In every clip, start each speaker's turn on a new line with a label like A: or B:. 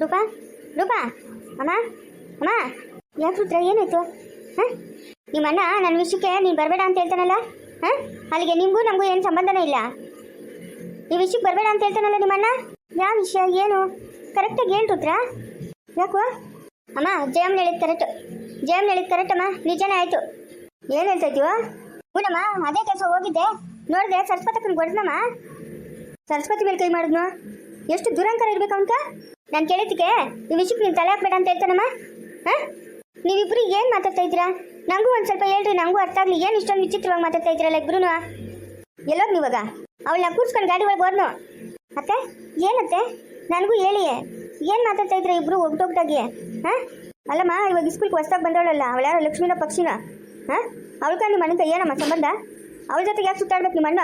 A: ರೂಪಾ ರೂಪಾ, ಅಮ್ಮ ಅಮ್ಮ ಯಾಕೆ ರುದ್ರ ಏನಾಯ್ತು? ಹಾಂ? ನಿಮ್ಮ ಅಣ್ಣ ನನ್ನ ವಿಷಯಕ್ಕೆ ನೀನು ಬರಬೇಡ ಅಂತ ಹೇಳ್ತಾನಲ್ಲ? ಹಾಂ? ಅಲ್ಲಿಗೆ ನಿಮಗೂ ನಮಗೂ ಏನು ಸಂಬಂಧನೇ ಇಲ್ಲ? ಈ ವಿಷಯಕ್ಕೆ ಬರಬೇಡ ಅಂತ ಹೇಳ್ತಾನಲ್ಲ ನಿಮ್ಮ ಅಣ್ಣ? ಯಾವ ವಿಷಯ, ಏನು? ಕರೆಕ್ಟಾಗಿ ಏನು ರುದ್ರ ಯಾಕೋ? ಅಮ್ಮ ಜಯಮ್ ಹೇಳಿದ್ ಕರೆಕ್ಟ್ ಜಯಮ್ ಹೇಳಿದ್ ಕರೆಕ್ಟ್ ಅಮ್ಮ, ನಿಜನೇ ಆಯಿತು. ಏನು ಹೇಳ್ತಾ ಇದೀವ ಹೂನಮ್ಮ ಅದೇ ಕೆಲಸ ಹೋಗಿದ್ದೆ. ನೋಡಿದೆ ಸರಸ್ವತಕ್ಕನ ಕೊಡ್ದಮ್ಮ ಸರಸ್ವತಿ ಮೇಲೆ ಕೈ ಮಾಡಿದ್ನು? ಎಷ್ಟು ದುರಂಕಾರ ಇರ್ಬೇಕು ಅಂತ ನಾನು ಕೇಳಿದ್ದಕ್ಕೆ ಈ ವಿಷಯಕ್ಕೆ ನೀನು ತಲೆ ಹಾಕ್ಬೇಡ ಅಂತ ಹೇಳ್ತಾನಮ್ಮ? ಹಾಂ? ನೀವಿಬ್ರು ಏನು ಮಾತಾಡ್ತಾ ಇದ್ದೀರಾ? ನನಗೂ ಒಂದು ಸ್ವಲ್ಪ ಹೇಳ್ರಿ ನನಗೂ ಅರ್ಥ ಆಗಲಿ. ಏನು ಇಷ್ಟೊಂದು ವಿಚಿತ್ರವಾಗಿ ಮಾತಾಡ್ತಾ ಇದ್ದೀರಲ್ಲ ಇಬ್ರು ಎಲ್ಲೋಗ್ ನೀವಾಗ? ಅವಳನ್ನ ಕೂರ್ಸ್ಕೊಂಡು ಗಾಡಿ ಒಳಗೆ ಹೋದ್ನು. ಅತ್ತೆ, ಏನತ್ತೆ? ನನಗೂ ಹೇಳಿ ಏನು ಮಾತಾಡ್ತಾ ಇದ್ರೆ ಇಬ್ರು ಒಗ್ಟೊಗ್ಟಾಗಿ? ಹಾಂ? ಅಲ್ಲಮ್ಮ, ಇವಾಗ ಇಸ್ಕೂಲ್ಗೆ ಹೊಸ್ದಾಗಿ ಬಂದವಳಲ್ಲ, ಅವಳ ಲಕ್ಷ್ಮಿನ ಪಕ್ಷಿನ? ಹಾಂ? ಅವಳ್ಕ ನಿಮ್ಮ ಅಣ್ಣಂತ ಏನಮ್ಮ ಸಂಬಂಧ? ಅವಳ ಜೊತೆಗೆ ಯಾಕೆ ಸುತ್ತಾಡ್ಬೇಕು ನಿಮ್ಮ ಅಣ್ಣ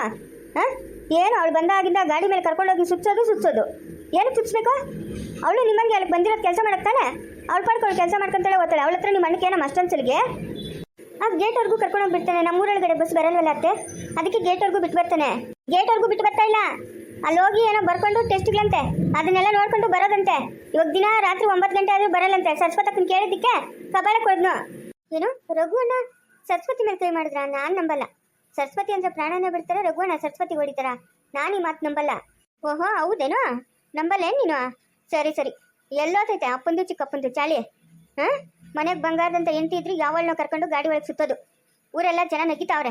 A: ಹಾಂ? ಏನು, ಅವಳು ಬಂದಾಗಿಂದ ಗಾಡಿ ಮೇಲೆ ಕರ್ಕೊಂಡೋಗಿ ಸುತ್ತೋದು ಸುಚ್ಚೋದು. ಏನಕ್ಕೆ ಸುಚ್ಚಬೇಕು ಅವಳು ನಿಮ್ಮಂಗೆ ಅಲ್ಲಿ ಬಂದಿರೋದು ಕೆಲಸ ಮಾಡಕ್ ತಾನೆ? ಅವಳು ಕೆಲಸ ಮಾಡ್ಕೊಂತಾಳೆ, ಓದ್ತಾಳೆ. ಅವಳ ಹತ್ರ ನಿಮ್ಮ ಅಣ್ಣಕ್ಕೆ ಏನಮ್ಮ ಅಷ್ಟೊಂದು ಸಲಿಗೆ ಆ ಗೇಟ್ವರೆಗೂ ಕರ್ಕೊಂಡು ಬಿಡ್ತಾನೆ ನಮ್ಮೂರೊಳಗಡೆ ಬಸ್ ಬರಲ್ವಲ್ಲ ಅತ್ತೆ? ಅದಕ್ಕೆ ಗೇಟ್ವರೆಗೂ ಬಿಟ್ಟು ಬರ್ತಾನೆ. ಗೇಟ್ವರೆಗೂ ಬಿಟ್ಟು ಬರ್ತಾ ಇಲ್ಲ. ಅಲ್ಲಿ ಹೋಗಿ ಏನೋ ಬರ್ಕೊಂಡು ಟೆಸ್ಟ್ಗಳಂತೆ ಅದನ್ನೆಲ್ಲ ನೋಡ್ಕೊಂಡು ಬರೋದಂತೆ. ಇವಾಗ ದಿನ ರಾತ್ರಿ ಒಂಬತ್ತು ಗಂಟೆ ಆದರೂ ಬರಲ್ಲಂತೆ. ಸರಸ್ವತಕ್ಕನ ಕೇಳಿದ್ದಕ್ಕೆ ಕಪಾಳ ಕೊಡ್ನು ಏನು? ರಘುವಣ್ಣ ಸರಸ್ವತಿ ಮೇಲೆ ಕೈ ಮಾಡಿದ್ರ? ನಾನು ನಂಬಲ್ಲ. ಸರಸ್ವತಿ ಅಂದ್ರೆ ಪ್ರಾಣನೇ ಬಿಡ್ತಾರೆ ರಘುವಣ್ಣ ಸರಸ್ವತಿ ಹೊಡಿತಾರ? ನಾನು ಈ ಮಾತು ನಂಬಲ್ಲ. ಓಹೋ, ಹೌದೇನೋ? ನಂಬಲ್ಲೇನು ನೀನು? ಸರಿ ಸರಿ. ಎಲ್ಲೋತೈತೆ, ಅಪ್ಪಂದು, ಚಿಕ್ಕಪ್ಪಂದು, ಚಾಳಿ. ಹಾಂ? ಮನೆಗೆ ಬಂಗಾರದಂತ ಹೆಂಡತಿ ಇದ್ರಿ, ಯಾವಳನ್ನ ಕರ್ಕೊಂಡು ಗಾಡಿ ಒಳಗೆ ಸುತ್ತೋದು. ಊರೆಲ್ಲ ಜನ ನಗಿತಾವ್ರೆ.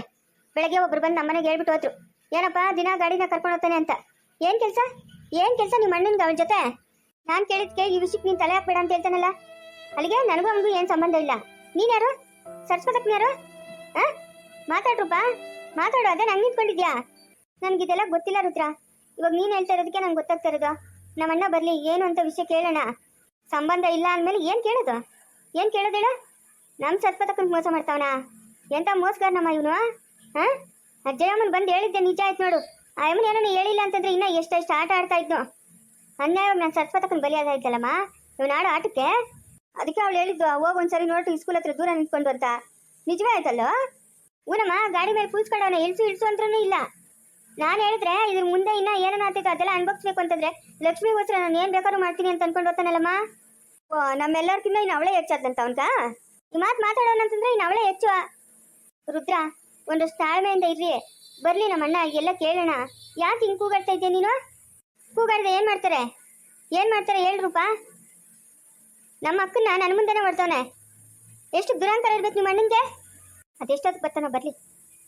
A: ಬೆಳಗ್ಗೆ ಒಬ್ರು ಬಂದು ನಮ್ಮನೆಗೆ ಹೇಳ್ಬಿಟ್ಟು ಹೋದ್ರು. ಏನಪ್ಪ, ದಿನ ಗಾಡಿನ ಕರ್ಕೊಂಡು ಹೋಗ್ತಾನೆ ಅಂತ. ಏನು ಕೆಲಸ? ಏನು ಕೆಲಸ ನಿಮ್ಮ ಅಣ್ಣನಿಗೆ ಅವಳ ಜೊತೆ? ನಾನು ಕೇಳಿದ್ಕೆ ಈ ವಿಷಯಕ್ಕೆ ನೀನು ತಲೆ ಹಾಕ್ಬೇಡ ಅಂತ ಹೇಳ್ತಾನಲ್ಲ. ಅಲ್ಲಿಗೆ ನನಗೂ ಅವನಿಗೂ ಏನು ಸಂಬಂಧ ಇಲ್ಲ. ನೀನ್ಯಾರು ಸರ್ಸ್ಕೋದಕ್ಕೆ ಯಾರು? ಹಾಂ? ಮಾತಾಡ್ರಪ್ಪ ಮಾತಾಡು ಅದೇ ನಂಗೆ ನಿಂತ್ಕೊಂಡಿದ್ಯಾ? ನನಗಿದೆಲ್ಲ ಗೊತ್ತಿಲ್ಲ, ರುದ್ರ. ಇವಾಗ ನೀನು ಹೇಳ್ತಾ ಇರೋದಕ್ಕೆ ನಂಗೆ ಗೊತ್ತಾಗ್ತಾ ಇರೋದು. ನಮ್ಮ ಅಣ್ಣ ಬರಲಿ, ಏನು ಅಂತ ವಿಷಯ ಕೇಳೋಣ. ಸಂಬಂಧ ಇಲ್ಲ ಅಂದಮೇಲೆ ಏನು ಕೇಳೋದು? ಏನು ಕೇಳೋದೇಳ ನಮ್ಮ ಸತ್ಪತಕ್ಕಂತ ಮೋಸ ಮಾಡ್ತಾವನ? ಎಂಥ ಮೋಸಗಾರನಮ್ಮ ಇವನು ಹಾಂ ಅಜ್ಜಯಮ್ಮನ್ ಬಂದು ಹೇಳಿದ್ದೆ, ನಿಜ ಆಯ್ತು ನೋಡು. ಆ ಅಮ್ಮನ ಏನೋ ಹೇಳಿಲ್ಲ ಅಂತಂದ್ರೆ ಇನ್ನೂ ಎಷ್ಟೆಷ್ಟು ಆಟ ಆಡ್ತಾ ಇದ್ನು. ಅನ್ಯಾಯವಾಗಿ ನಾನು ಸತ್ಪತಕ್ಕನ ಬಲಿಯಾದಾಯ್ತಲ್ಲಮ್ಮ ಇವನು ಆಡೋ ಆಟಕ್ಕೆ? ಅದಕ್ಕೆ ಅವಳು ಹೇಳಿದ್ದು ಹೋಗಿ ಒಂದ್ಸರಿ ನೋಡ್ತು ಸ್ಕೂಲ್ ಹತ್ರ ದೂರ ನಿಂತ್ಕೊಂಡು ಬರ್ತಾ ನಿಜವೇ ಆಯ್ತಲ್ಲೋ? ಊನಮ್ಮ, ಗಾಡಿ ಮೇಲೆ ಕೂಸ್ಕೊಂಡವನ ಇಳಿಸು ಇಳಿಸು ಅಂದ್ರೂ ಇಲ್ಲ. ನಾನು ಹೇಳಿದ್ರೆ ಇದ್ರ ಮುಂದೆ ಇನ್ನ ಏನೇನು ಆಗ್ತೈತೆ ಅದೆಲ್ಲ ಅನ್ಭವಿಸ್ಬೇಕು ಅಂತಂದ್ರೆ ಲಕ್ಷ್ಮಿಗೋಸ್ಕರ ನಾನು ಏನ್ ಬೇಕಾದ್ರೂ ಮಾಡ್ತೀನಿ ಅಂತ ಅನ್ಕೊಂಡು ಹೋಗ್ತಾನಲ್ಲಮ್ಮ. ಓ ಇನ್ನು ಅವಳೇ ಹೆಚ್ಚಾದಂತ ಅವನ್ಕ ಈ ಮಾತು ಮಾತಾಡೋಣ ಅಂತಂದ್ರೆ ಇನ್ನು ಅವಳೇ ಹೆಚ್ಚು ರುದ್ರ ಒಂದು ತಾಳ್ಮೆಯಿಂದ ಇರ್ರಿ. ಬರ್ಲಿ ನಮ್ಮ ಅಣ್ಣ ಎಲ್ಲ ಕೇಳೋಣ. ಯಾಕೆ ಹಿಂಗೆ ಕೂಗಾಡ್ತಾ ಇದ್ದೀಯ ನೀನು? ಕೂಗಾಡ್ದೆ ಏನು ಮಾಡ್ತಾರೆ? ಏನು ಮಾಡ್ತಾರೆ ಹೇಳ್ರೂಪ ನಮ್ಮ ಅಕ್ಕನ ನನ್ನ ಮುಂದೆನೇ ಮಾಡ್ತಾವನೆ ಎಷ್ಟು ದುರಂತರ ಇರ್ಬೇಕು ನಿಮ್ಮ ಅಣ್ಣಂಗೆ ಅದೆಷ್ಟೊತ್ತು ಬರ್ತಾನೋ ಬರ್ಲಿ.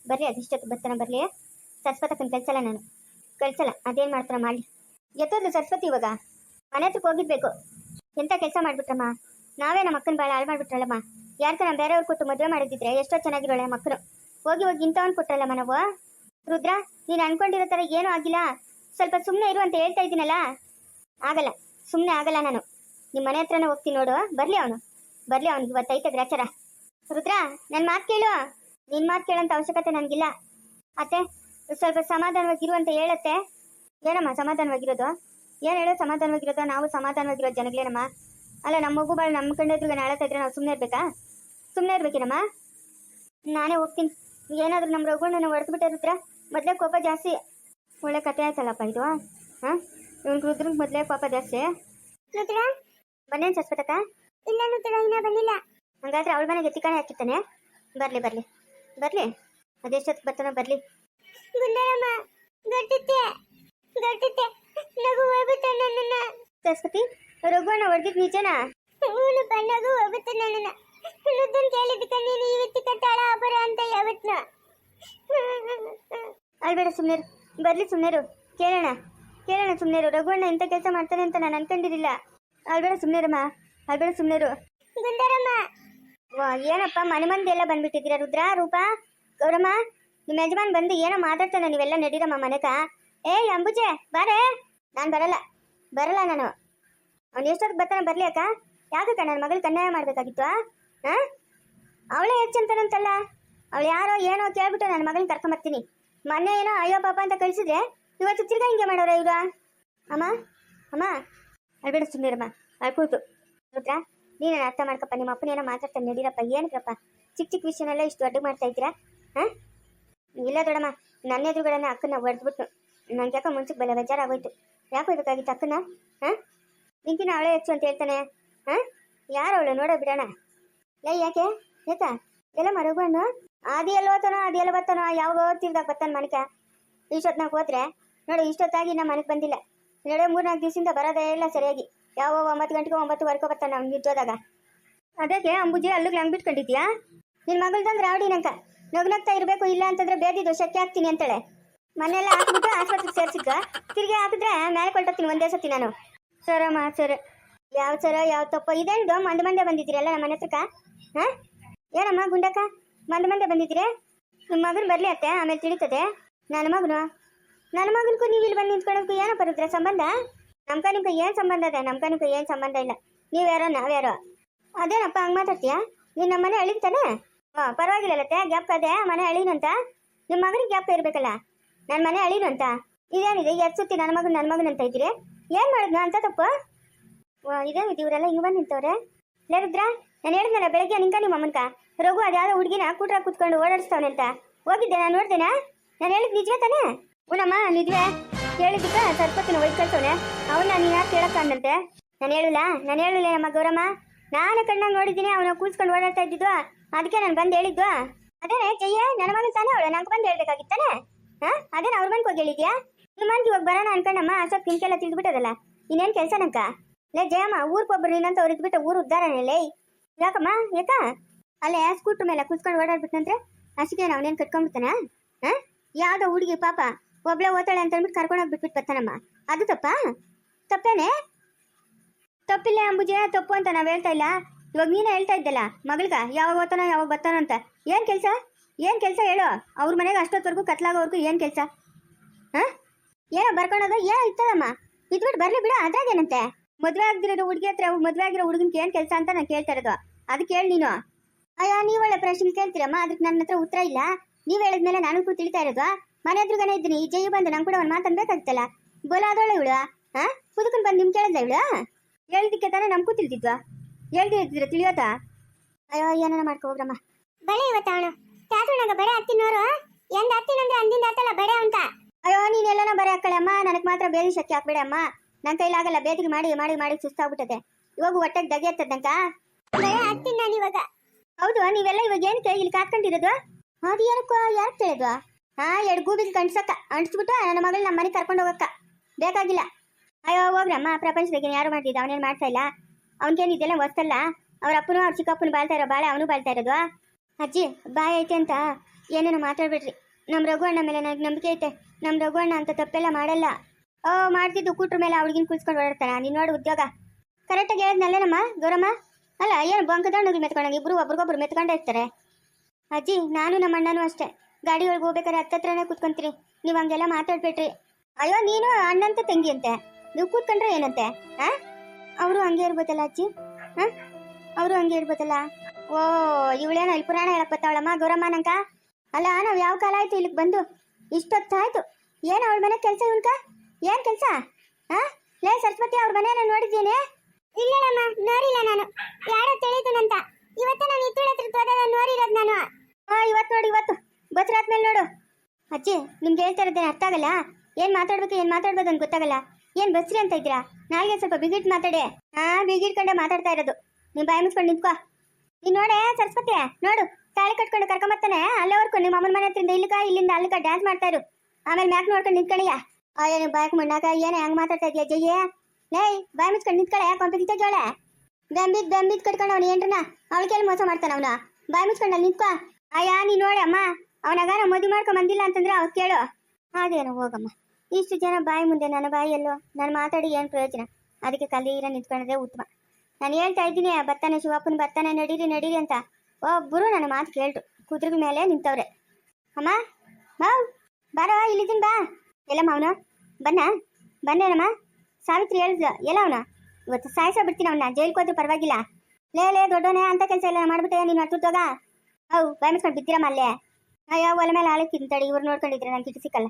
A: ಬರ್ರಿ ಅದೆಷ್ಟೊತ್ತು ಬರ್ತಾನ ಬರ್ಲಿ. ಸರಸ್ವತಕ್ಕನ ಕೆಲ್ಸಲ್ಲ ನಾನು. ಕಳ್ಸಲ್ಲ, ಅದೇನು ಮಾಡ್ತಾರ ಮಾಡಿ ಎತ್ತೋದ್ಲು ಸರಸ್ವತಿ ಇವಾಗ. ಮನೆ ಹತ್ರಕ್ಕೆ ಹೋಗಿದ್ಬೇಕು ಎಂಥ ಕೆಲಸ ಮಾಡ್ಬಿಟ್ರಮ್ಮ? ನಾವೇ ನಮ್ಮ ಅಕ್ಕನ ಭಾಳ ಹಾಳು ಮಾಡ್ಬಿಟ್ರಲ್ಲಮ್ಮ. ಯಾರ್ಕ ನಮ್ಮ ಬೇರೆಯವ್ರು ಕೊಟ್ಟು ಮದುವೆ ಮಾಡಿದ್ರೆ ಎಷ್ಟೋ ಚೆನ್ನಾಗಿರೋಳೆ ಮಕ್ಕಳು. ಹೋಗಿ ಹೋಗಿ ಇಂಥವನ್ ಕೊಟ್ರಲ್ಲಮ್ಮ ನಾವು? ರುದ್ರ, ನೀನು ಅನ್ಕೊಂಡಿರೋ ಥರ ಏನೂ ಆಗಿಲ್ಲ. ಸ್ವಲ್ಪ ಸುಮ್ಮನೆ ಇರು ಅಂತ ಹೇಳ್ತಾ ಇದ್ದೀನಲ್ಲ? ಆಗಲ್ಲ ಸುಮ್ಮನೆ ಆಗಲ್ಲ ನಾನು. ನಿಮ್ಮ ಮನೆ ಹತ್ರನೇ ಹೋಗ್ತೀನಿ ನೋಡು. ಬರಲಿ ಅವನು. ಬರಲಿ ಅವನು ಇವತ್ತೈತೆ ಗ್ರಾಚಾರ. ರುದ್ರ ನನ್ನ ಮಾತು ಕೇಳು. ನಿನ್ನ ಮಾತು ಕೇಳೋಂಥ ಅವಶ್ಯಕತೆ ನನಗಿಲ್ಲ. ಅತ್ತೆ ಸ್ವಲ್ಪ ಸಮಾಧಾನವಾಗಿರು ಅಂತ ಹೇಳತ್ತೆ. ಏನಮ್ಮ ಸಮಾಧಾನವಾಗಿರೋದು? ಏನು ಹೇಳೋ ಸಮಾಧಾನವಾಗಿರೋದು? ನಾವು ಸಮಾಧಾನವಾಗಿರೋ ಜನಗಳೇನಮ್ಮ? ಅಲ್ಲ ನಮ್ಮ ಮಗು ಬಾಳು ನಮ್ಮ ಕಂಡದ್ರಿಗೆ ನಾಳತ್ತಾ ಇದ್ರೆ ನಾವು ಸುಮ್ಮನೆ ಇರ್ಬೇಕಾ? ಸುಮ್ಮನೆ ಇರ್ಬೇಕೇನಮ್ಮ? ನಾನೇ ಹೋಗ್ತೀನಿ. ಏನಾದರೂ ನಮ್ಮ ರಘುಣ್ಣನ ಹೊಡೆದು ಬಿಟ್ಟಿರುದ್ರ ಮೊದಲೇ ಕೋಪ ಜಾಸ್ತಿ. ಒಳ್ಳೆ ಕತೆ ಆಯ್ತಲ್ಲಪ್ಪ ಇದು ಹಾಂ? ಇವ್ನು ರುದ್ರಂಗೆ ಮೊದಲೇ ಕೋಪ ಜಾಸ್ತಿ. ರುದ್ರ? ಬನ್ನೇನು ಸಸ್ಪತಕ್ಕ ಇಲ್ಲ ರುದ್ರ ಇನ್ನೂ ಬಂದಿಲ್ಲ. ಹಂಗಾದ್ರೆ ಅವಳ ಮನೆಗೆ ಎತ್ತಿಕಾಣೆ ಹಾಕಿರ್ತಾನೆ. ಬರಲಿ ಬರಲಿ. ಬರಲಿ. ಅದೆಷ್ಟೊತ್ತು ಬರ್ತಾನೆ ಬರಲಿ. ಗುಂಡರಮ್ಮ ಗಟ್ಟಿತ್ತೆ ಗಟ್ಟಿತ್ತೆ ನಗು ಹೋಗುತ್ತೆ ನನ್ನನ್ನ. ಸರಸ್ವತಿ ರಘುವಣ್ಣ ಹೊಡೆದಿದ್ ನಿಜನಾ? ಅವನು ಬಣ್ಣಗೂ ಹೋಗುತ್ತೆ ನನ್ನನ್ನ. ರುದ್ರನ್ ಕೇಳಿದ್ದಕ್ಕೆ ನೀನು ಇವತ್ತಿ ಕಟ್ಟಾಳ ಅಪರ ಅಂತ ಯಾವತ್ನ ಅಲ್ಬೇಡ ಸುಮ್ಮನೆರು ಬರ್ಲಿ ಸುಮ್ಮನೆರು ಕೇಳೋಣ. ಕೇಳೋಣ ಸುಮ್ಮನೆರು ರಘುವಣ್ಣ ಇಂಥ ಕೆಲಸ ಮಾಡ್ತಾನೆ ಅಂತ ನಾನು ಅನ್ಕೊಂಡಿರಲಿಲ್ಲ. ಅಲ್ಬೇಡ ಸುಮ್ಮನೆರಮ್ಮ ಅಲ್ಬೇಡ ಸುಮ್ಮನೆರು ಗುಂಡರಮ್ಮ ವಾ ಏನಪ್ಪ ಮನೆ ಮಂದಿ ಎಲ್ಲ ಬಂದ್ಬಿಟ್ಟಿದ್ದೀರಾ ರುದ್ರ ರೂಪ ಗೌರಮ್ಮ? ನಿಮ್ಮ ಯಜಮಾನ್ ಬಂದು ಏನೋ ಮಾತಾಡ್ತಾನೆ ನೀವೆಲ್ಲ ನಡೀರಮ್ಮ ಮನೆಕ. ಏಯ್ ಅಂಬುಜೆ, ಬಾರೇ. ನಾನು ಬರಲ್ಲ. ಬರಲ್ಲ ನಾನು. ಅವ್ನು ಎಷ್ಟೊತ್ತಿಗೆ ಬರ್ತಾನೆ ಬರಲಿ ಅಕ್ಕ. ಯಾಕಕ್ಕ ನನ್ನ ಮಗಳು ಕನ್ಯಾಯ ಮಾಡಬೇಕಾಗಿತ್ತು ಹಾಂ? ಅವಳೇ ಹೆಚ್ಚಂತಾನಂತಲ್ಲ ಅವಳು ಯಾರೋ ಏನೋ ಕೇಳ್ಬಿಟ್ಟು ನನ್ನ ಮಗಳನ್ನ ಕರ್ಕೊಂಬರ್ತೀನಿ ಮೊನ್ನೆ ಏನೋ ಅಯ್ಯೋ ಪಾಪ ಅಂತ ಕಳಿಸಿದ್ರೆ ಇವತ್ತು ತಿರ್ಗಾ ಹಿಂಗೆ ಮಾಡೋರ ಇವ್ರ? ಅಮ್ಮ ಅಮ್ಮ. ಅಳ್ಬೇಡ ಸುಮ್ಮನಿರಮ್ಮ ಅಳ್ಕೂತು ರುದ್ರ ನೀನು ಅರ್ಥ ಮಾಡ್ಕಪ್ಪ? ನಿಮ್ಮ ಅಪ್ಪನ ಏನೋ ಮಾತಾಡ್ತಾನೆ ನಡೀರಪ್ಪ. ಏನಕ್ಕಪ್ಪ ಚಿಕ್ಕ ಚಿಕ್ಕ ವಿಷಯನೆಲ್ಲ ಇಷ್ಟು ದೊಡ್ಡ ಮಾಡ್ತಾ ಇದ್ದೀರಾ? ಹಾಂ? ಇಲ್ಲ ದೊಡಮ್ಮ, ನನ್ನ ಎದುರುಗಡೆ ಅಕ್ಕನ ಹೊಡೆದ್ಬಿಟ್ಟು ನಂಗೆ ಯಾಕೋ ಮುಂಚೆಗೆ ಬಲ್ಲ ಬೇಜಾರಾಗೋಯ್ತು. ಯಾಕೋ ಹೋಗ್ಬೇಕಾಗಿತ್ತು ಅಕ್ಕನ ಹಾ? ನಿಂಕಿನ ಅವಳೇ ಹೆಚ್ಚು ಅಂತ ಹೇಳ್ತಾನೆ. ಹಾ? ಯಾರು ಅವಳು? ನೋಡೋ ಬಿಡೋಣ. ಲೈ, ಯಾಕೆ? ಆಯ್ತಾ ಎಲ್ಲ ಮರಗಣ್ಣು ಆದಿ ಎಲ್ಲ ಓದ್ತಾನೋ ಆದಿ ಎಲ್ಲ ಬರ್ತಾನೋ ಯಾವಾಗ ಓದ್ತಿರ್ದಾಗ ಬರ್ತಾನೆ ಮನಕ. ಇಷ್ಟೊತ್ನಾಗ ಹೋದ್ರೆ, ನೋಡು, ಇಷ್ಟೊತ್ತಾಗಿ ನಮ್ಮ ಮನೆಗೆ ಬಂದಿಲ್ಲ. ನಡೆ ಮೂರ್ನಾಲ್ಕು ದಿವಸದಿಂದ ಬರೋದೇ ಇಲ್ಲ ಸರಿಯಾಗಿ. ಯಾವ ಒಂಬತ್ತು ಗಂಟೆಗೆ ಒಂಬತ್ತುವರೆಗೆ ಬರ್ತಾನೆ ಅವ್ನು ಇಟ್ಟೋದಾಗ ಅದಕ್ಕೆ ಅಂಬುಜಿ ಅಲ್ಲಿಗೆ ಹಂಗೆ ಬಿಟ್ಕೊಂಡಿದ್ಯಾ ನಿನ್ನ ಮಗಳ್ದಂದ್ರೆ ರಾವಡಿ ನಂಕ ನಗ್ನಗ್ತಾ ಇರಬೇಕು, ಇಲ್ಲ ಅಂತಂದ್ರೆ ಬೇದಿದ್ದು ಶಕ್ತಿ ಹಾಕ್ತೀನಿ ಅಂತೇಳೆ. ಮನೆಯೆಲ್ಲ ಹಾಕ್ಬಿಟ್ಟು ಆಸ್ಪತ್ರೆಗೆ ಸೇರ್ಸಿದ್ದ ತಿರ್ಗಿ ಹಾಕಿದ್ರೆ ಮೇಲೆ ಕೊಟ್ಟೋಗ್ತೀನಿ ಒಂದೇ ಸತಿ ನಾನು. ಸರಮ್ಮ ಸರ್. ಯಾವ ಸರ, ಯಾವ ತಪ್ಪ? ಇದೇನು ಮಂದ ಮಂದೆ ಬಂದಿದ್ದೀರಲ್ಲ ನಮ್ಮ ಮನೆ ಹತ್ರಕ್ಕ? ಹಾಂ? ಏನಮ್ಮ ಗುಂಡಕ್ಕ? ಮಂದ ಮಂದೆ ಬಂದಿದ್ದೀರಿ? ನಿಮ್ಮ ಮಗನ ಬರಲಿ ಅತ್ತೆ, ಆಮೇಲೆ ತಿಳಿತದೆ. ನನ್ನ ಮಗನು? ನನ್ನ ಮಗನಿಗೂ ನೀವು ಇಲ್ಲಿ ಬಂದು ನಿಂತ್ಕೊಳ್ಳೋಕ್ಕೂ ಏನೋ ಬರುತ್ತೆ ಸಂಬಂಧ? ನಮ್ಮ ನಿಮ್ಗೆ ಏನು ಸಂಬಂಧ ಇದೆ? ನಮ್ಮ ನಿಮ್ಗೆ ಏನು ಸಂಬಂಧ ಇಲ್ಲ? ನೀವ್ಯಾರೋ ನಾವ್ಯಾರೋ ಅದೇನಪ್ಪ, ಹಂಗೆ ಮಾತಾಡ್ತೀಯಾ? ನೀನು ನಮ್ಮನೆ ಅಳಿತಾನೆ? ಹಾಂ ಪರವಾಗಿಲ್ಲತ್ತೆ ಗ್ಯಾಪ್ ಅದೇ ಮನೆ ಅಳಿನಂತ ನಿಮ್ಮ ಮಗನಿಗೆ ಗ್ಯಾಪ್ ಇರಬೇಕಲ್ಲ? ನನ್ನ ಮನೆ ಅಳಿನಂತ ಇದೇನಿದೆ ಎತ್ ಸುತ್ತಿ ನನ್ನ ಮಗನ ನನ್ನ ಮಗನ ಅಂತ ಇದ್ದೀರಿ? ಏನು ಮಾಡಿದ್ನ ಅಂತ ತಪ್ಪು? ಇದೇನಿದೆ, ಇವರೆಲ್ಲ ಹಿಂಗೆ ಬಂದು ನಿಂತವ್ರೆ? ಲೇ ನಾನು ಹೇಳಿದ್ನಲ್ಲ, ಬೆಳಗ್ಗೆ ನಿಂಕ ನಿಮ್ಮ ಅಮ್ಮನ್ಕ. ರಘು ಅದ್ಯಾವುದೋ ಹುಡುಗಿನ ಕೂಟ್ರ ಕೂತ್ಕೊಂಡು ಓಡಾಡಿಸ್ತಾವನೆ ಅಂತ. ಹೋಗಿದ್ದೆ, ನಾನು ನೋಡ್ದೇನಾ? ನಾನು ಹೇಳಿದ್ ನಿಜವೇ ತಾನೇ? ಊನಮ್ಮ, ನಿಜವೇ. ಹೇಳಿದ್ದಕ್ಕ ಸರ್ಪತ್ತಿನ ಒಯ್ದು ಕಳ್ಸವ್ನೆ. ಅವನ್ನ ನೀನು ಯಾಕೆ ಕೇಳಕ್ಕಂದಂತೆ ನಾನು ಹೇಳಿಲ್ಲ ನಾನು ಹೇಳಿಲ್ಲ, ನಮ್ಮ ಗೌರಮ್ಮ. ನಾನು ಕಣ್ಣಾಗ ನೋಡಿದ್ದೀನಿ, ಅವನ ಕೂತ್ಕೊಂಡು ಓಡಾಡ್ತಾ ಇದ್ದಿದ್ವಾ ಅದಕ್ಕೆ ನಾನು ಬಂದು ಹೇಳಿದ್ದು ಅದೇ ಜಯ್ಯ ನನ್ನ ಮಗನ ತಾನೇ ಅವಳು ನಂಗೆ ಬಂದು ಹೇಳ್ಬೇಕಾಗಿತ್ತಾನೆ ಹಾ? ಅದೇನ ಅವ್ರ ಮನ್ಗೆ ಹೋಗಿ ಹೇಳಿದ್ಯಾ? ನಿಮ್ಮ ಮನೆಗೆ ಇವಾಗ ಬರೋಣ ಅನ್ಕೊಂಡಮ್ಮ ಸ್ವಲ್ಪ ನಿನ್ಕೆಲ್ಲ ತಿಳಿದ್ಬಿಟ್ಟದಲ್ಲ. ಇನ್ನೇನು ಕೆಲಸ ನಂಕ ಲೇ, ಜಯಮ್ಮ ಊರ್ಗೊಬ್ಬರು ನೀನಂತ ಅವ್ರು ಇದ್ಬಿಟ್ಟು ಊರು ಉದ್ದಾರನೇ, ಲೇ. ಯಾಕಮ್ಮ ಯಾಕಾ ಅಲ್ಲೇ ಸ್ಕೂಟ್ರ್ ಮೇಲೆ ಕುತ್ಕೊಂಡು ಓಡಾಡ್ಬಿಟ್ಟಂದ್ರೆ ಅಷ್ಟಕ್ಕೆ ಅವನೇನು ಕಟ್ಕೊಂಡ್ಬಿಡ್ತಾನ? ಹಾ? ಯಾವುದೋ ಹುಡುಗಿ ಪಾಪ, ಒಬ್ಳೆ ಓತಾಳೆ ಅಂತ ಅಂದ್ಬಿಟ್ಟು ಕರ್ಕೊಂಡೋಗಿ ಬಿಟ್ಬಿಟ್ಟು ಬರ್ತಾನಮ್ಮ. ಅದು ತಪ್ಪಾ? ತಪ್ಪೇನೆ? ತಪ್ಪಿಲ್ಲ ಅಂಬುಜಯ ತಪ್ಪು ಅಂತ ನಾವು ಹೇಳ್ತಾ ಇಲ್ಲ. ಇವಾಗ ನೀನೇ ಹೇಳ್ತಾ ಇದ್ದಲ್ಲ, ಮಗಳ್ಗ ಯಾವಾಗ ಓದ್ತಾನೋ ಯಾವಾಗ ಬರ್ತಾನೋ ಅಂತ. ಏನು ಕೆಲಸ? ಏನು ಕೆಲಸ ಹೇಳು? ಅವ್ರ ಮನೆಗೆ ಅಷ್ಟೊತ್ತವರೆಗೂ ಕತ್ಲಾಗೋವರೆಗೂ ಏನು ಕೆಲಸ? ಹಾ? ಏನೋ ಬರ್ಕೊಳೋದು ಏನೋ ಇತ್ತದಮ್ಮ ಇದ್ಬಿಟ್ಟು ಬರಲಿ ಬಿಡು, ಅದಾಗೇನಂತೆ? ಮದುವೆ ಆಗ್ದಿರೋ ಹುಡುಗಿ ಹತ್ರ ಮದುವೆ ಆಗಿರೋ ಹುಡುಗನ್ಗೆ ಏನು ಕೆಲಸ ಅಂತ ನಾನು ಕೇಳ್ತಾ ಇರೋದು. ಅದಕ್ಕೆ ಹೇಳಿ ನೀನು. ಅಯ್ಯೋ ಒಳ್ಳೆ ಪ್ರಶ್ನೆ ಕೇಳ್ತೀರಮ್ಮ ಅದಕ್ಕೆ ನನ್ನ ಹತ್ರ ಉತ್ತರ ಇಲ್ಲ. ನೀವ್ ಹೇಳಿದ್ಮೇಲೆ ನಾನು ಕೂಡ ತಿಳಿತಾ ಇರೋದು. ಮನೆ ಎದುರುಗಾನೆ ಇದ್ದೀನಿ, ಈ ಜೈ ಬಂದು ನಂಗೆ ಕೂಡ ಒಂದು ಮಾತನ್ ಬೇಕಾಗಿತ್ತಲ್ಲ. ಬೋಲಾದೋಳೆ ಇವಳು, ಹಾಂ? ಕುದುಕನ್ ಬಂದು ನಿಮ್ಗೆ ಕೇಳಿದ್ದೆ ಇವಳು? ಹೇಳಿದಕ್ಕೆ ತಾನೇ ನಮ್ಗೂ ತಿಳಿದಿದ್ವಾ ಹೇಳ್ದಿದ್ರೆ ತಿಳಿಯೋತಾ ಅಯ್ಯೋ ಏನಾರ ಮಾಡ್ಕೊ ಹೋಗ್ರಮ್ಮ.
B: ಬಳೆ ಇವತ್ತ ಅವನು. ಚಾತುಣಗ ಬಳೆ ಹತ್ತಿನೋರು ಎಂದ ಹತ್ತಿನಂದ್ರೆ ಅಂದಿಂದ ಹತ್ತಲ್ಲ ಬಳೆ ಅಂತ.
A: ಅಯ್ಯೋ ನೀನೆಲ್ಲನೂ ಬರೆ ಹಾಕಳೆ ಅಮ್ಮ ನನಗೆ ಮಾತ್ರ ಬೇದಿ ಶಕ್ತಿ ಹಾಕ್ಬೇಡ ಅಮ್ಮ ನನ್ನ ಕೈಲಾಗಲ್ಲ ಬೇದಿಗೆ ಮಾಡಿ ಮಾಡಿ ಮಾಡಿ ಸುಸ್ತಾಗ್ಬಿಟ್ಟದೆ. ಇವಾಗ ಹೊಟ್ಟೆಗೆ ದಗೆ ಹತ್ತದಂತ
B: ಬಳೆ ಹಾಕ್ತೀನಿ ನಾನು ಇವಾಗ.
A: ಹೌದು ನೀವೆಲ್ಲ ಇವಾಗ ಏನಕ್ಕೆ ಇಲ್ಲಿ ಕಾತ್ಕೊಂಡಿರೋದು? ಅದು ಏನಕ್ಕೋ ಯಾರು ಕೇಳಿದ್ವ? ಹಾ ಎರಡು ಗೂಬಿಗೆ ಕಣ್ಸಕ್ಕ. ಅಂಟಿಸ್ಬಿಟ್ಟು ನನ್ನ ಮಗಳು ನಮ್ಮ ಮನೆಗೆ ಕರ್ಕೊಂಡು ಹೋಗಕ್ಕ. ಬೇಕಾಗಿಲ್ಲ. ಅಯ್ಯೋ ಹೋಗ್ರಮ್ಮ. ಪ್ರಪಂಚದಾಗ ಯಾರು ಮಾಡ್ತಿದ್ದ? ಅವನೇನು ಮಾಡ್ತಾ ಇಲ್ಲ? ಅವನಿಗೇನು ಇದೆಲ್ಲ ಹೊಸ್ತಲ್ಲ? ಅವ್ರ ಅಪ್ಪನೂ ಅವ್ರ ಚಿಕ್ಕಪ್ಪನ ಬಾಳ್ತಾ ಇರೋ ಬಾಳೆ ಅವನು ಬಾಳ್ತಾ ಇರೋದು? ಅಜ್ಜಿ, ಬಾಯ್ ಐತೆ ಅಂತ ಏನೇನೋ ಮಾತಾಡ್ಬಿಡ್ರಿ. ನಮ್ಮ ರಘು ಅಣ್ಣ ಮೇಲೆ ನನಗೆ ನಂಬಿಕೆ ಐತೆ. ನಮ್ಮ ರಘು ಅಣ್ಣ ಅಂತ ತಪ್ಪೆಲ್ಲ ಮಾಡಲ್ಲ. ಓ, ಮಾಡ್ತಿದ್ದು ಕೂಟ್ರ ಮೇಲೆ ಅವ್ಳಿಗಿನ ಕುಳ್ಸ್ಕೊಂಡು ಓಡಾಡ್ತಾನೆ. ನೀನು ನೋಡು ಉದ್ಯೋಗ. ಕರೆಕ್ಟಾಗಿ ಹೇಳಿದ್ನಲ್ಲೇನಮ್ಮ ಗೌರಮ್ಮ? ಅಲ್ಲ, ಏನು ಹೋಗಿ ಮೆತ್ಕೊಂಡಂಗೆ ಇಬ್ಬರು ಒಬ್ರಿಗೊಬ್ರು ಮೆತ್ಕೊಂಡೇ ಇರ್ತಾರೆ? ಅಜ್ಜಿ, ನಾನು ನಮ್ಮ ಅಣ್ಣನೂ ಅಷ್ಟೇ. ಗಾಡಿ ಒಳಗೆ ಹೋಗ್ಬೇಕಾದ್ರೆ ಹತ್ತತ್ರನೇ ಕುತ್ಕೊಂತೀರಿ. ನೀವು ಹಂಗೆಲ್ಲ ಮಾತಾಡ್ಬೇಡ್ರಿ. ಅಯ್ಯೋ, ನೀನು ಅಣ್ಣಂತ ತಂಗಿ ಅಂತೆ ನೀವು ಕೂತ್ಕೊಂಡ್ರೆ ಏನಂತೆ, ಆ? ಅವರು ಹಂಗೆ ಇರ್ಬೋದಲ್ಲ ಅಜ್ಜಿ? ಹಾಂ? ಅವರು ಹಂಗೆ ಇರ್ಬೋದಲ್ಲ? ಓ ಇವಳೇನೋ ಇಲ್ಲಿ ಪುರಾಣ ಹೇಳಕ್ ಬತ್ತಾವಳಮ್ಮ ಗೌರಮ್ಮ ನಂಕ ಅಲ್ಲ ನಾವು ಯಾವ ಕಾಲ ಆಯ್ತು ಇಲ್ಲಿಗೆ ಬಂದು? ಇಷ್ಟೊತ್ತಾಯ್ತು. ಏನು ಅವಳ ಮನೆ ಕೆಲಸ ಇವನ್ಕ? ಏನು ಕೆಲಸ? ಹಾಂ? ಲೇ ಸರಸ್ವತಿ ಅವ್ರ ಮನೆಯನ್ನ ನೋಡಿದ್ದೀನಿ
B: ಇಲ್ಲಮ್ಮ ನೋಡಿಲ್ಲ ನಾನು. ಯಾರೋ ತಿಳಿದನಂತ. ಇವತ್ತು ನಾನು ಇತ್ತುಳ ಹತ್ರ ತೋದ ನೋಡಿರೋದು ನಾನು.
A: ಹಾ ಇವತ್ತು ನೋಡಿ ಇವತ್ತು. ಮೇಲೆ ನೋಡು. ಅಜ್ಜಿ ನಿಮ್ಗೆ ಹೇಳ್ತಾ ಇರೋದೇನು ಅರ್ಥ ಆಗಲ್ಲ? ಏನು ಮಾತಾಡ್ಬೇಕು ಏನು ಮಾತಾಡ್ಬೋದು ಅಂತ ಗೊತ್ತಾಗಲ್ಲ? ಏನು ಬಸ್ರಿ ಅಂತ ಇದ್ದೀರಾ? ನಾಲ್ಗೆ ಸ್ವಲ್ಪ ಬಿಗಿಟ್ ಮಾತಾಡಿ. ಹಾ ಬಿಗಿಟ್ಕೊಂಡೆ ಮಾತಾಡ್ತಾ ಇರೋದು. ನೀನ್ ಬಾಯಿ ಮುಚ್ಕೊಂಡು ನಿಂತ್ಕೋ. ನೀನ್ ನೋಡೆ, ಸರಸ್ವತಿ, ನೋಡು, ತಾಳಿ ಕಟ್ಕೊಂಡು ಕರ್ಕೊಂಬರ್ತಾನೆ ಅಲ್ಲವರ್ಕು ನಿಮ್ಮ ಅಮ್ಮನ ಮನೆ ಹತ್ರಿಂದ ಇಲ್ಲಿಗ, ಇಲ್ಲಿಂದ ಅಲ್ಲಿಗ ಡ್ಯಾನ್ಸ್ ಮಾಡ್ತಾ ಇರು. ಆಮೇಲೆ ಮ್ಯಾಕ್ ನೋಡ್ಕೊಂಡು ನಿಂತ್ಕೊಳ್ಳಿಯ ಅಯ್ಯೋ ನೀವು ಬಾಯಕ್ ಮುಣ್ಣಾಕ ಏನೇ ಹೆಂಗ್ ಮಾತಾಡ್ತಾ ಇದೀಯ, ಜಯ್ಯ? ಲೇಯ್ ಬಾಯಿ ಮುಚ್ಕೊಂಡು ನಿಂತ್ಕೊಳ್ಳೆ ಕೊಂಪಿಗೆ ಜೋಳೆ ಬೆಂಬಿದ್ ಬೆಂಬಿದ್ ಕಟ್ಕೊಂಡು ಅವ್ನು ಏನ್ರನ ಅವಳ ಕೇಳಿ ಮೋಸ ಮಾಡ್ತಾನ ಅವನು. ಬಾಯಿ ಮುಚ್ಕೊಂಡು ಅಲ್ಲಿ ನಿಂತ್ಕೋ. ಅಯ್ಯ ನೀ ನೋಡಿ ಅಮ್ಮ, ಅವನಾಗಾರ ಮದುವೆ ಮಾಡ್ಕೊಂಡ್ ಬಂದಿಲ್ಲ ಅಂತಂದ್ರೆ ಅವ್ರು ಕೇಳು. ಹಾಗೇನು ಹೋಗಮ್ಮ. ಇಷ್ಟು ಜನ ಬಾಯಿ ಮುಂದೆ ನನ್ನ ಬಾಯಿಯಲ್ಲೋ? ನಾನು ಮಾತಾಡಿ ಏನು ಪ್ರಯೋಜನ? ಅದಕ್ಕೆ ಕಲೀರ ನಿಂತ್ಕೊಂಡ್ರೆ ಉತ್ತಮ. ನಾನು ಹೇಳ್ತಾ ಇದ್ದೀನಿ ಬರ್ತಾನೆ ಶಿವಪ್ಪನ ಬರ್ತಾನೆ ನಡೀರಿ ನಡೀರಿ ಅಂತ. ಒಬ್ಬರು ನನ್ನ ಮಾತು ಕೇಳ್ರು. ಕುದುರೆ ಮೇಲೆ ನಿಂತವ್ರೆ. ಅಮ್ಮ, ಮಾವ್, ಬಾರೋ, ಇಲ್ಲಿದ್ದೀನಿ ಬಾ. ಎಲ್ಲ ಮಾವನ? ಬನ್ನ? ಬಂದೇನಮ್ಮ ಸಾವಿತ್ರಿ ಹೇಳಿದ್ಲು ಎಲ್ಲ ಅವನ? ಇವತ್ತು ಸಾಯಿಸ ಬಿಡ್ತೀನಿ ಅವನ್ನ, ಜೈಲ್ಗೆ ಹೋದ್ರೆ ಪರವಾಗಿಲ್ಲ. ಲೇ ಲೇ ದೊಡ್ಡೋನೇ ಅಂತ ಕೆಲಸ ಎಲ್ಲ ಮಾಡ್ಬಿಟ್ಟೆ, ನೀನು ಹತ್ತುತ್ತೋಗ ಹೌ ಬಾಯ್ ಮುಚ್ಕೊಂಡು ಬಿದ್ದಿರಮ್ಮ ಅಲ್ಲೇ. ಅಯ್ಯೋ ಒಲೆ ಮೇಲೆ ಆಳಕ್ಕೆ ತಿಂತಾಡಿ ಇವ್ರು ನೋಡ್ಕೊಂಡಿದ್ರೆ ನಂಗೆ ಸಿಕ್ಕಲ್ಲ.